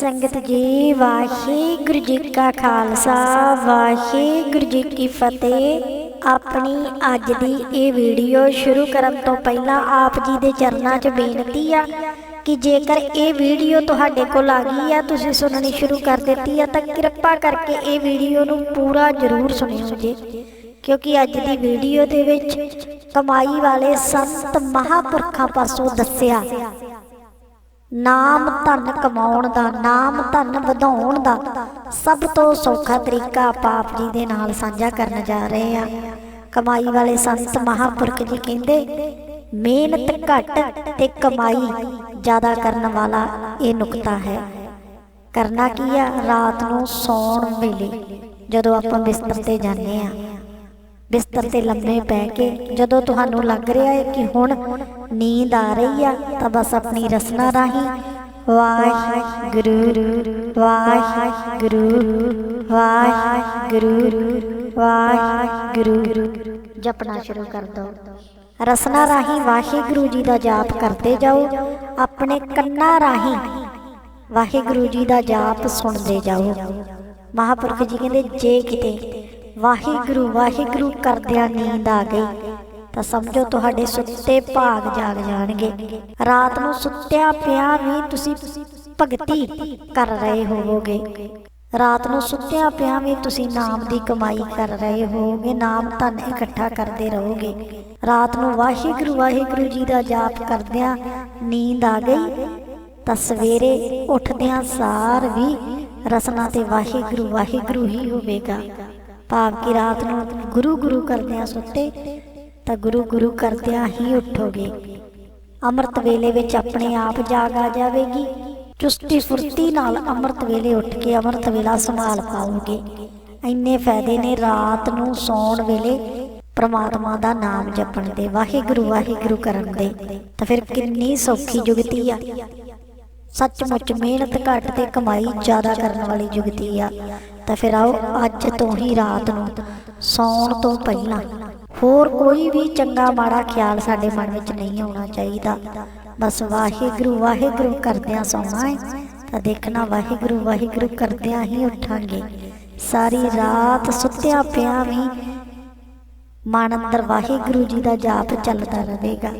ਸੰਗਤ ਜੀ, ਵਾਹਿਗੁਰੂ ਜੀ ਕਾ ਖਾਲਸਾ, ਵਾਹਿਗੁਰੂ ਜੀ ਕੀ ਫਤਿਹ। ਆਪਣੀ ਅੱਜ ਦੀ ਇਹ ਵੀਡੀਓ ਸ਼ੁਰੂ ਕਰਨ ਤੋਂ ਪਹਿਲਾਂ ਆਪ ਜੀ ਦੇ ਚਰਨਾਂ 'ਚ ਬੇਨਤੀ ਆ ਕਿ ਜੇਕਰ ਇਹ ਵੀਡੀਓ ਤੁਹਾਡੇ ਕੋਲ ਆ ਗਈ ਆ, ਤੁਸੀਂ ਸੁਣਨੀ ਸ਼ੁਰੂ ਕਰ ਦਿੱਤੀ ਆ, ਤਾਂ ਕਿਰਪਾ ਕਰਕੇ ਇਹ ਵੀਡੀਓ ਨੂੰ ਪੂਰਾ ਜ਼ਰੂਰ ਸੁਣਿਓ ਜੀ। ਕਿਉਂਕਿ ਅੱਜ ਦੀ ਵੀਡੀਓ ਦੇ ਵਿੱਚ ਕਮਾਈ ਵਾਲੇ ਸੰਤ ਮਹਾਪੁਰਖਾਂ ਪਾਸੋਂ ਦੱਸਿਆ ਨਾਮ ਧਨ ਕਮਾਉਣ ਦਾ, ਨਾਮ ਧਨ ਵਧਾਉਣ ਦਾ ਸਭ ਤੋਂ ਸੌਖਾ ਤਰੀਕਾ ਆਪਾਂ ਆਪ ਜੀ ਦੇ ਨਾਲ ਸਾਂਝਾ ਕਰਨ ਜਾ ਰਹੇ ਆ। ਕਮਾਈ ਵਾਲੇ ਸੰਤ ਮਹਾਪੁਰਖ ਜੀ ਕਹਿੰਦੇ, ਮਿਹਨਤ ਘੱਟ ਤੇ ਕਮਾਈ ਜ਼ਿਆਦਾ ਕਰਨ ਵਾਲਾ ਇਹ ਨੁਕਤਾ ਹੈ। ਕਰਨਾ ਕੀ ਆ? ਰਾਤ ਨੂੰ ਸੌਣ ਵੇਲੇ ਜਦੋਂ ਆਪਾਂ ਬਿਸਤਰ ਤੇ ਜਾਂਦੇ ਆ ਬਿਸਤਰ ਤੇ ਲੰਮੇ ਪੈ ਕੇ ਜਦੋਂ ਤੁਹਾਨੂੰ ਲੱਗ ਰਿਹਾ ਹੈ ਕਿ ਹੁਣ ਨੀਂਦ ਆ ਰਹੀ ਆ, ਤਾਂ ਬਸ ਆਪਣੀ ਰਸਨਾ ਰਾਹੀਂ ਵਾਹਿਗੁਰੂ ਵਾਹਿਗੁਰੂ ਵਾਹਿਗੁਰੂ ਵਾਹਿਗੁਰੂ ਜਪਣਾ ਸ਼ੁਰੂ ਕਰ ਦਿਓ ਰਸਨਾ ਰਾਹੀਂ ਵਾਹਿਗੁਰੂ ਜੀ ਦਾ ਜਾਪ ਕਰਦੇ ਜਾਓ, ਆਪਣੇ ਕੰਨਾਂ ਰਾਹੀਂ ਵਾਹਿਗੁਰੂ ਜੀ ਦਾ ਜਾਪ ਸੁਣਦੇ ਜਾਓ। ਮਹਾਪੁਰਖ ਜੀ ਕਹਿੰਦੇ, ਜੇ ਕਿਤੇ ਵਾਹਿਗੁਰੂ ਵਾਹਿਗੁਰੂ ਕਰਦਿਆਂ ਨੀਂਦ ਆ ਗਈ। ਤਾਂ ਸਮਝੋ ਤੁਹਾਡੇ ਸੁੱਤੇ ਭਾਗ ਜਾਗ ਜਾਣਗੇ। ਰਾਤ ਨੂੰ ਸੁੱਤਿਆਂ ਪਿਆ ਵੀ ਤੁਸੀਂ ਭਗਤੀ ਕਰ ਰਹੇ ਹੋਵੋਗੇ। ਰਾਤ ਨੂੰ ਸੁੱਤਿਆਂ ਪਿਆ ਵੀ ਤੁਸੀਂ ਨਾਮ ਦੀ ਕਮਾਈ ਕਰ ਰਹੇ ਹੋਗੇ ਨਾਮ ਧਨ ਇਕੱਠਾ ਕਰਦੇ ਰਹੋਗੇ। ਰਾਤ ਨੂੰ ਵਾਹਿਗੁਰੂ ਵਾਹਿਗੁਰੂ ਜੀ ਦਾ ਜਾਪ ਕਰਦਿਆਂ ਨੀਂਦ ਆ ਗਈ। ਤਾਂ ਸਵੇਰੇ ਉੱਠਦਿਆਂ ਸਾਰ ਵੀ ਰਸਨਾ ਤੇ ਵਾਹਿਗੁਰੂ ਵਾਹਿਗੁਰੂ ਹੀ ਹੋਵੇਗਾ। ਭਾਵ ਕਿ ਰਾਤ ਨੂੰ ਗੁਰੂ ਗੁਰੂ ਕਰਦਿਆਂ ਸੁੱਤੇ ਤਾਂ ਗੁਰੂ ਗੁਰੂ ਕਰਦਿਆਂ ਹੀ ਉੱਠੋਗੇ। ਅੰਮ੍ਰਿਤ ਵੇਲੇ ਵਿੱਚ ਆਪਣੇ ਆਪ ਜਾਗ ਆ ਜਾਵੇਗੀ। ਚੁਸਤੀ ਫੁਰਤੀ ਨਾਲ ਅੰਮ੍ਰਿਤ ਵੇਲੇ ਉੱਠ ਕੇ ਅੰਮ੍ਰਿਤ ਵੇਲਾ ਸੰਭਾਲ ਪਾਓਗੇ। ਇੰਨੇ ਫਾਇਦੇ ਨੇ ਰਾਤ ਨੂੰ ਸੌਣ ਵੇਲੇ ਪਰਮਾਤਮਾ ਦਾ ਨਾਮ ਜਪਣ ਦੇ, ਵਾਹਿਗੁਰੂ ਵਾਹਿਗੁਰੂ ਕਰਨ ਦੇ। ਤਾਂ ਫਿਰ ਕਿੰਨੀ ਸੌਖੀ ਜੁਗਤੀ ਆ। ਸੱਚਮੁੱਚ ਮਿਹਨਤ ਘੱਟ ਤੇ ਕਮਾਈ ਜ਼ਿਆਦਾ ਕਰਨ ਵਾਲੀ ਜੁਗਤੀ ਆ। ਤਾਂ ਫਿਰ ਆਓ ਅੱਜ ਤੋਂ ਹੀ ਰਾਤ ਨੂੰ, ਸੌਣ ਤੋਂ ਪਹਿਲਾਂ। ਹੋਰ ਕੋਈ ਵੀ ਚੰਗਾ ਮਾੜਾ ਖਿਆਲ ਸਾਡੇ ਮਨ ਵਿੱਚ ਨਹੀਂ ਆਉਣਾ ਚਾਹੀਦਾ। ਬਸ ਵਾਹਿਗੁਰੂ ਵਾਹਿਗੁਰੂ ਕਰਦਿਆਂ ਸੌਣਾ ਹੈ ਤਾਂ ਦੇਖਣਾ ਵਾਹਿਗੁਰੂ ਵਾਹਿਗੁਰੂ ਕਰਦਿਆਂ ਹੀ ਉੱਠਾਂਗੇ। ਸਾਰੀ ਰਾਤ ਸੁੱਤਿਆਂ ਪਿਆ ਵੀ ਮਨ ਅੰਦਰ ਵਾਹਿਗੁਰੂ ਜੀ ਦਾ ਜਾਪ ਚੱਲਦਾ ਰਹੇਗਾ।